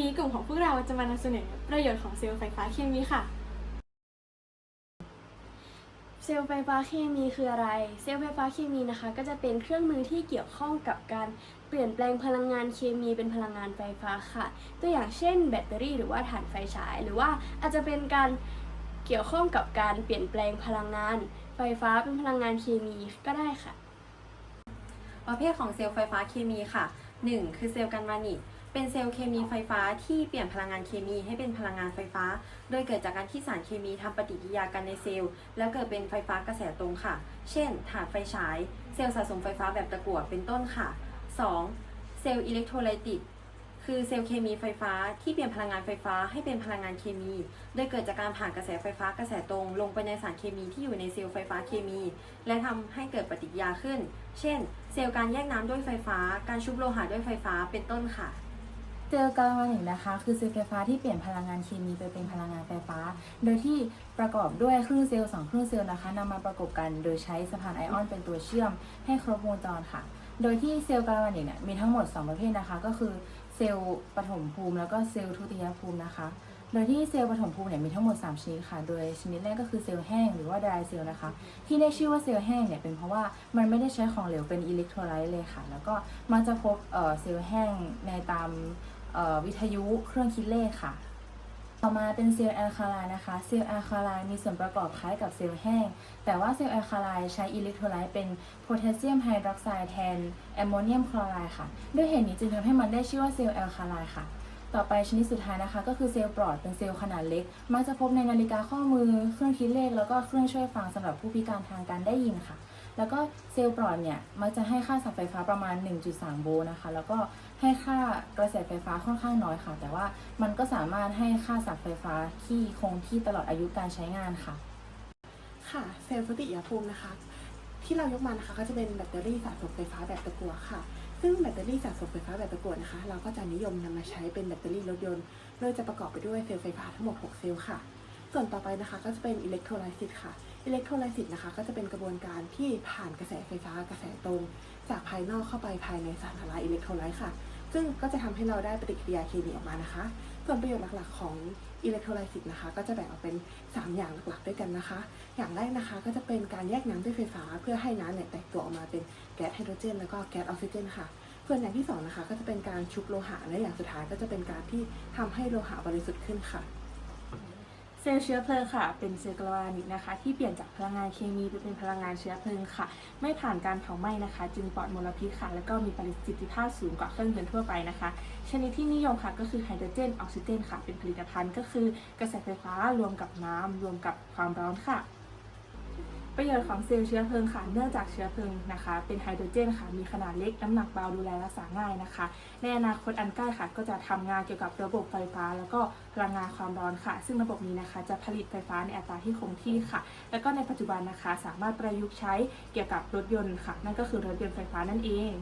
นี้กลุ่มของพวกเราจะมานำเสนอประโยชน์ของเซลล์ไฟฟ้าเคมีค่ะ เซลล์ไฟฟ้าเคมีคืออะไร เซลล์ไฟฟ้าเคมีนะคะ ก็จะเป็นเครื่องมือที่เกี่ยวข้องกับการเปลี่ยนแปลงพลังงานเคมีเป็นพลังงานไฟฟ้าค่ะ ตัวอย่างเช่น แบตเตอรี่หรือว่าถ่านไฟฉาย หรือว่าอาจจะเป็นการเกี่ยวข้องกับการเปลี่ยนแปลงพลังงาน ไฟฟ้าเป็นพลังงานเคมีก็ได้ค่ะ ประเภทของเซลล์ไฟฟ้าเคมีค่ะ 1. คือเซลล์กันวานิก เป็นเซลล์เคมีไฟฟ้าที่เปลี่ยนพลังงานเคมีให้เป็นพลังงานไฟฟ้า โดยเกิดจากการที่สารเคมีทำปฏิกิริยากันในเซลล์ แล้วเกิดเป็นไฟฟ้ากระแสตรงค่ะ เช่น ถาดไฟฉาย เซลล์สะสมไฟฟ้าแบบตะกั่วเป็นต้นค่ะ 2. เซลล์อิเล็กโทรไลติกคือเซลล์เคมีไฟฟ้าที่เปลี่ยนพลังงานไฟฟ้าให้เป็นพลังงานเคมี โดยเกิดจากการผ่านกระแสไฟฟ้ากระแสตรง ลงไปในสารเคมีที่อยู่ในเซลล์ไฟฟ้าเคมี และทำให้เกิดปฏิกิริยาขึ้น เช่น เซลล์การแยกน้ำด้วยไฟฟ้า การชุบโลหะด้วยไฟฟ้าเป็นต้นค่ะ เซลล์กาลวานิกนะคะ คือเซลล์ไฟฟ้าที่เปลี่ยนพลังงานเคมีไปเป็นพลังงานไฟฟ้า โดยที่ประกอบด้วยครึ่งเซลล์สองครึ่งเซลล์นะคะนำมาประกบกันโดยใช้สะพานไอออนเป็นตัวเชื่อมให้ครบวงจรค่ะ โดยที่เซลล์กาลวานิกเนี่ยมีทั้งหมด 2 ประเภทนะคะ ก็คือเซลล์ปฐมภูมิ แล้วก็เซลล์ทุติยภูมินะคะ โดยที่เซลล์ปฐมภูมิเนี่ยมีทั้งหมด 3 ชนิดค่ะ โดยชนิดแรกก็คือเซลล์แห้งหรือว่า dry cell นะคะ ที่ได้ชื่อว่าเซลล์แห้งเนี่ยเป็นเพราะว่ามันไม่ได้ใช้ของเหลวเป็นอิเล็กโทรไลต์เลยค่ะ แล้วก็มันจะพบเซลล์แห้งในตาม วิทยุเครื่องคิดเลขค่ะ ต่อมาเป็นเซลล์แอลคาไลน์นะคะ เซลล์แอลคาไลน์มีส่วนประกอบคล้ายกับเซลล์แห้ง แต่ว่าเซลล์แอลคาไลน์ใช้อิเล็กโทรไลต์เป็นโพแทสเซียมไฮดรอกไซด์แทนแอมโมเนียมคลอไรด์ค่ะ ด้วยเหตุนี้จึงทำให้มันได้ชื่อว่าเซลล์แอลคาไลน์ค่ะต่อไปชนิดสุดท้ายนะคะ ก็คือเซลล์ปลอดเป็นเซลล์ขนาดเล็ก มักจะพบในนาฬิกาข้อมือ เครื่องคิดเลข แล้วก็เครื่องช่วยฟังสำหรับผู้พิการทางการได้ยินค่ะ แล้วก็เซลล์ปลอดเนี่ยมักจะให้ค่าสับไฟฟ้าประมาณ 1.3 โวลต์นะคะ แล้วก็ให้ค่ากระแสไฟฟ้าค่อนข้างน้อยค่ะ แต่ว่ามันก็สามารถให้ค่าสับไฟฟ้าที่คงที่ตลอดอายุการใช้งานค่ะ ค่ะเซลล์ทุติยภูมินะคะ ที่เรายกมานะคะก็จะเป็นแบตเตอรี่สะสมไฟฟ้าแบบตะกั่วค่ะซึ่งแบตเตอรี่สะสมไฟฟ้าแบบตะกั่วนะคะ เราก็จะนิยมนำมาใช้เป็นแบตเตอรี่รถยนต์ โดยจะประกอบไปด้วยเซลล์ไฟฟ้าทั้งหมด 6 เซลล์ค่ะ ส่วนต่อไปนะคะก็จะเป็นอิเล็กโทรไลซิสค่ะ อิเล็กโทรไลซิสนะคะ ก็จะเป็นกระบวนการที่ผ่านกระแสไฟฟ้ากระแสตรง จากภายนอกเข้าไปภายในสารละลายอิเล็กโทรไลต์ค่ะ ซึ่งก็จะทำให้เราได้ปฏิกิริยาเคมีออกมานะคะ ส่วนประโยชน์หลักๆของอิเล็กโทรไลซิสนะคะ ก็จะแบ่งออกเป็น 3 อย่างหลักๆด้วยกันนะคะ อย่างแรกนะคะก็จะเป็นการแยกน้ำด้วยไฟฟ้า เพื่อให้น้ำเนี่ยแตกตัวออกมาเป็นแก๊สไฮโดรเจน แล้วก็แก๊สออกซิเจนค่ะส่วนอย่างที่สองนะคะก็จะเป็นการชุบโลหะและอย่างสุดท้ายก็จะเป็นการที่ทำให้โลหะบริสุทธิ์ขึ้นค่ะ ซลล์เชื้อเพลิงค่ะ เป็นเซลล์กาลวานิกนะคะ ที่เปลี่ยนจากพลังงานเคมีไปเป็นพลังงานเชื้อเพลิงค่ะ ไม่ผ่านการเผาไหม้นะคะ จึงปลอดมลพิษค่ะ แล้วก็มีประสิทธิภาพสูงกว่าเครื่องยนต์ทั่วไปนะคะ ชนิดที่นิยมค่ะก็คือไฮโดรเจนออกซิเจนค่ะ เป็นผลิตภัณฑ์ก็คือกระแสไฟฟ้ารวมกับน้ำรวมกับความร้อนค่ะ ประโยชน์ของเซลล์เชื้อเพลิงค่ะ เนื่องจากเชื้อเพลิงนะคะ เป็นไฮโดรเจนค่ะ มีขนาดเล็ก น้ำหนักเบา ดูแลรักษาง่ายนะคะ ในอนาคตอันใกล้ค่ะ ก็จะทำงานเกี่ยวกับระบบไฟฟ้า แล้วก็พลังงานความร้อนค่ะ ซึ่งระบบนี้นะคะ จะผลิตไฟฟ้าในอัตราที่คงที่ค่ะ แล้วก็ในปัจจุบันนะคะ สามารถประยุกต์ใช้เกี่ยวกับรถยนต์ค่ะ นั่นก็คือรถยนต์ไฟฟ้านั่นเอง